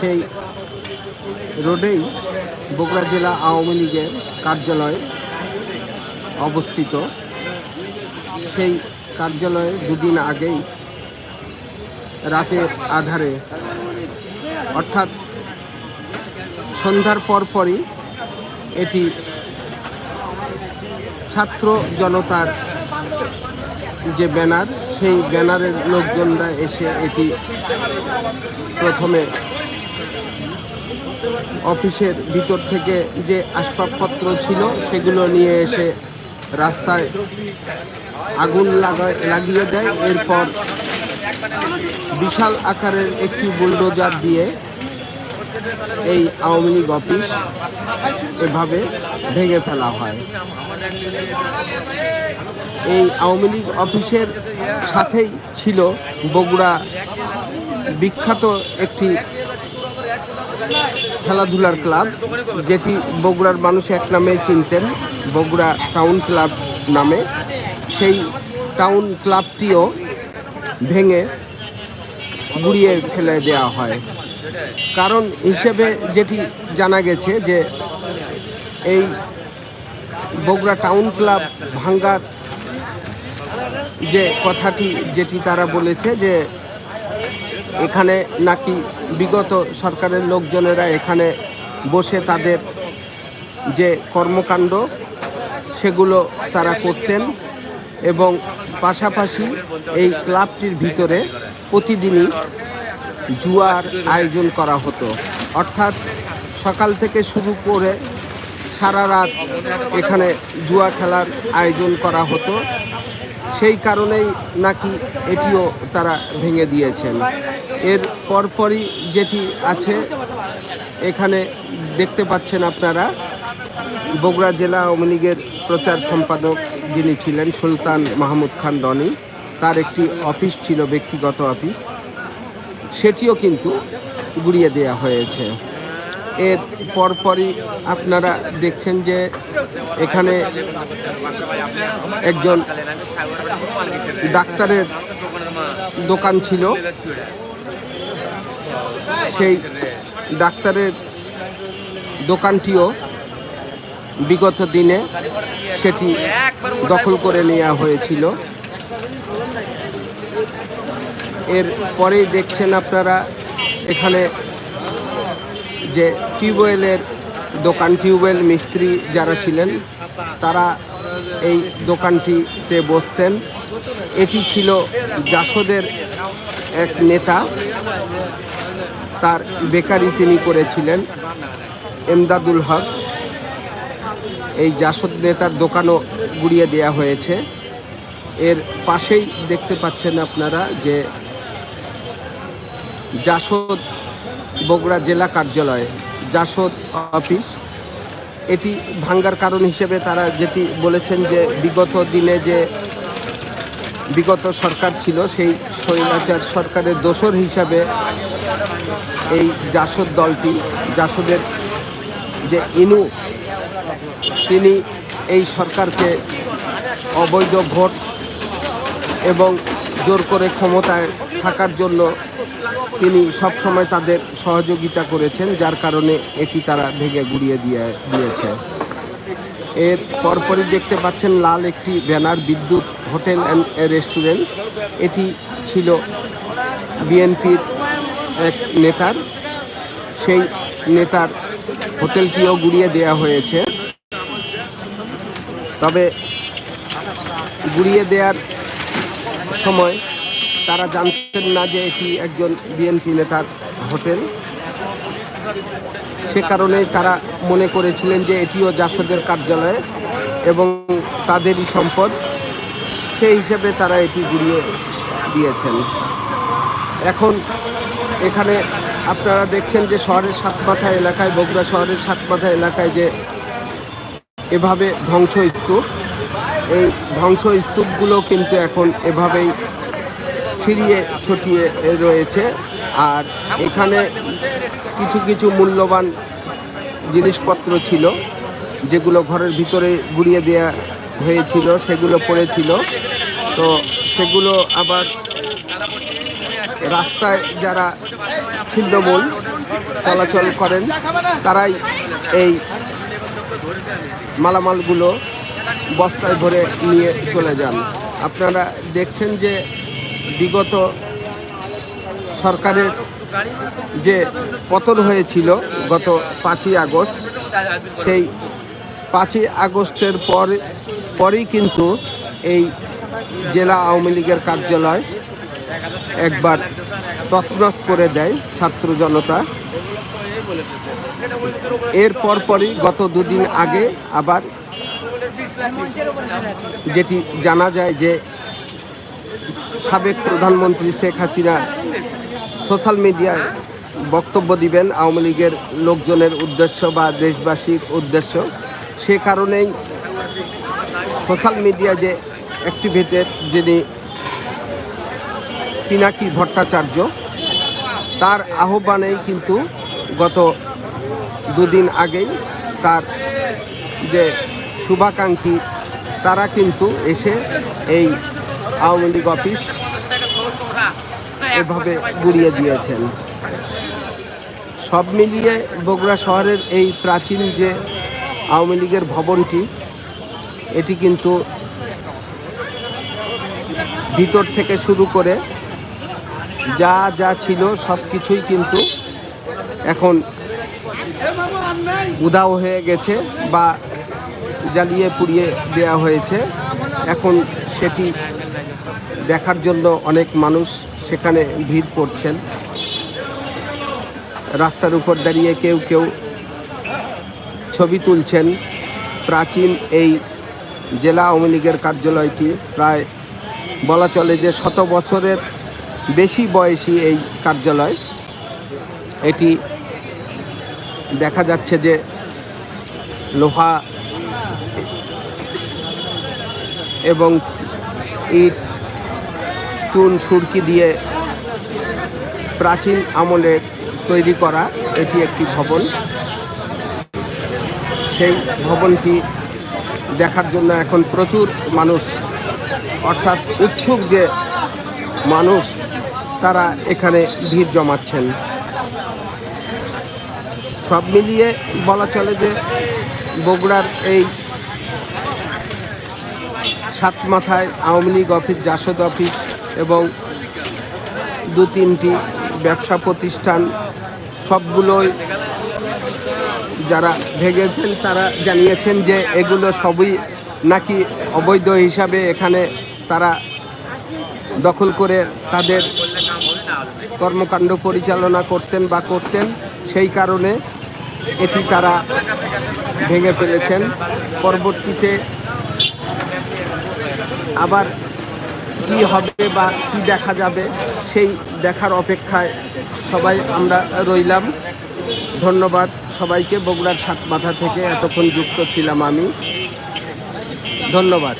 সেই রোডেই বগুড়া জেলা আওয়ামী লীগের কার্যালয় অবস্থিত। সেই কার্যালয়ে দুদিন আগেই রাতের আধারে, অর্থাৎ সন্ধ্যার পরপরই এটি ছাত্র জনতার যে ব্যানার, সেই ব্যানারের লোকজনরা এসে এটি প্রথমে অফিসের ভিতর থেকে যে আসবাবপত্র ছিল, সেগুলো নিয়ে এসে রাস্তায় আগুন লাগায় দেয়। এরপর বিশাল আকারের একটি বুলডোজার দিয়ে এই আওয়ামী লীগ অফিস এভাবে ভেঙে ফেলা হয়। এই আওয়ামী লীগ অফিসের সাথেই ছিল বগুড়া বিখ্যাত একটি খেলাধুলার ক্লাব, যেটি বগুড়ার মানুষ এক নামে চিনতেন, বগুড়া টাউন ক্লাব নামে। সেই টাউন ক্লাবটিও ভেঙে গুড়িয়ে ফেলে দেওয়া হয়। কারণ হিসেবে যেটি জানা গেছে যে, এই বগুড়া টাউন ক্লাব ভাঙ্গার যে কথাটি যেটি তারা বলেছে যে এখানে নাকি বিগত সরকারের লোকজনেরা এখানে বসে তাদের যে কর্মকাণ্ড, সেগুলো তারা করতেন এবং পাশাপাশি এই ক্লাবটির ভিতরে প্রতিদিনই জুয়ার আয়োজন করা হতো। অর্থাৎ সকাল থেকে শুরু করে সারা রাত এখানে জুয়া খেলার আয়োজন করা হতো। সেই কারণেই নাকি এটিও তারা ভেঙে দিয়েছেন। এর পরপরই যেটি আছে, এখানে দেখতে পাচ্ছেন আপনারা, বগুড়া জেলা আওয়ামী লীগের প্রচার সম্পাদক যিনি ছিলেন সুলতান মাহমুদ খান রনি তার একটি অফিস ছিল, ব্যক্তিগত অফিস। সেটিও কিন্তু গুড়িয়ে দেওয়া হয়েছে। এর পরপরই আপনারা দেখছেন যে এখানে একজন ডাক্তারের দোকান ছিল। সেই ডাক্তারের দোকানটিও বিগত দিনে সেটি দখল করে নেওয়া হয়েছিল। এর পরেই দেখছেন আপনারা এখানে যে টিউবওয়েলের দোকান, টিউবওয়েল মিস্ত্রি যারা ছিলেন, তারা এই দোকানটিতে বসতেন। এটি ছিল জাসদের এক নেতা। তার বেকারি তিনি করেছিলেন, এমদাদুল হক। এই জাসদ নেতার দোকানও গুড়িয়ে দেওয়া হয়েছে। এর পাশেই দেখতে পাচ্ছেন আপনারা যে জাসদ বগুড়া জেলা কার্যালয়, জাসদ অফিস। এটি ভাঙ্গার কারণ হিসেবে তারা যেটি বলেছেন যে বিগত দিনে যে বিগত সরকার ছিল, সেই স্বৈরাচার সরকারের দোষর হিসাবে এই জাসদ দলটি, জাসদের যে ইনু, তিনি এই সরকারকে অবৈধ ভোট এবং জোর করে ক্ষমতায় থাকার জন্য তিনি সব সময় তাদের সহযোগিতা করেছেন, যার কারণে এটি তারা ভেঙে গুড়িয়ে দিয়ে, দিয়েছে। এর পরপরই দেখতে পাচ্ছেন লাল একটি ব্যানার, বিদ্যুৎ হোটেল অ্যান্ড রেস্টুরেন্ট। এটি ছিল বিএনপির এক নেতার। সেই নেতার হোটেলটিও গুড়িয়ে দেওয়া হয়েছে। তবে গুড়িয়ে দেওয়ার সময় তারা জানতেন না যে এটি একজন বিএনপি নেতার হোটেল। সে কারণে তারা মনে করেছিলেন যে এটিও জাসদের কার্যালয় এবং তাদেরই সম্পদ। সেই হিসেবে তারা এটি গুড়িয়ে দিয়েছেন। এখন এখানে আপনারা দেখছেন যে শহরের সাতমাথা এলাকায়, বগুড়া শহরের সাতমাথা এলাকায় যে এভাবে ধ্বংস স্তূপ এই ধ্বংস স্তূপগুলো কিন্তু এখন এভাবেই ছিড়িয়ে ছটিয়ে রয়েছে। আর এখানে কিছু কিছু মূল্যবান জিনিসপত্র ছিল, যেগুলো ঘরের ভিতরে গুড়িয়ে দেওয়া হয়েছিল, সেগুলো পড়েছিল। তো সেগুলো আবার রাস্তায় যারা ছিন্নমূল চলাচল করেন, তারাই এই মালামালগুলো বস্তায় ভরে নিয়ে চলে যান। আপনারা দেখছেন যে বিগত সরকারের যে পতন হয়েছিল গত পাঁচই আগস্ট, সেই পাঁচই আগস্টের পর, পরেই কিন্তু এই জেলা আওয়ামী লীগের কার্যালয় একবার তছনছ করে দেয় ছাত্র জনতা। এর পরপরই গত দুদিন আগে আবার যেটি জানা যায় যে সাবেক প্রধানমন্ত্রী শেখ হাসিনা সোশ্যাল মিডিয়ায় বক্তব্য দিবেন আওয়ামী লীগের লোকজনের উদ্দেশ্য বা দেশবাসীর উদ্দেশ্য। সে কারণেই সোশ্যাল মিডিয়া যে অ্যাক্টিভেটেড, যিনি পিনাকি ভট্টাচার্য, তার আহ্বানেই কিন্তু গত দুদিন আগেই তার যে শুভাকাঙ্ক্ষী, তারা কিন্তু এসে এই আওয়ামী লীগ অফিস এভাবে গুড়িয়ে দিয়েছেন। সব মিলিয়ে বগুড়া শহরের এই প্রাচীন যে আওয়ামী লীগের ভবনটি, এটি কিন্তু ভিতর থেকে শুরু করে যা যা ছিল সব কিছুই কিন্তু এখন উদাও হয়ে গেছে বা জ্বালিয়ে পুড়িয়ে দেওয়া হয়েছে। এখন সেটি দেখার জন্য অনেক মানুষ সেখানে ভিড় করছেন। রাস্তার উপর দাঁড়িয়ে কেউ কেউ ছবি তুলছেন। প্রাচীন এই জেলা আওয়ামী লীগের কার্যালয়টি প্রায় বলা চলে যে শত বছরের বেশি বয়সী এই কার্যালয়। এটি দেখা যাচ্ছে যে লোহা এবং ইট চুন, সুরকি দিয়ে প্রাচীন আমলের তৈরি করা এটি একটি ভবন। সেই ভবনটি দেখার জন্য এখন প্রচুর মানুষ, অর্থাৎ উৎসুক যে মানুষ, তারা এখানে ভিড় জমাচ্ছেন। সব মিলিয়ে বলা চলে যে বগুড়ার এই সাত মাথায় আওয়ামী লীগ অফিস, জাসদ অফিস এবং দু তিনটি ব্যবসা প্রতিষ্ঠান সবগুলোই যারা ভেঙেছেন তারা জানিয়েছেন যে এগুলো সবই নাকি অবৈধ হিসাবে এখানে তারা দখল করে তাদের কর্মকাণ্ড পরিচালনা করতেন বা করতেন, সেই কারণে এটি তারা ভেঙে ফেলেছেন। পরবর্তীতে আবার কি হবে বা কি দেখা যাবে, সেই দেখার অপেক্ষায় সবাই আমরা রইলাম। ধন্যবাদ সবাইকে, বগুড়ার সাত মাথা থেকে এতক্ষণ যুক্ত ছিলাম আমি। ধন্যবাদ।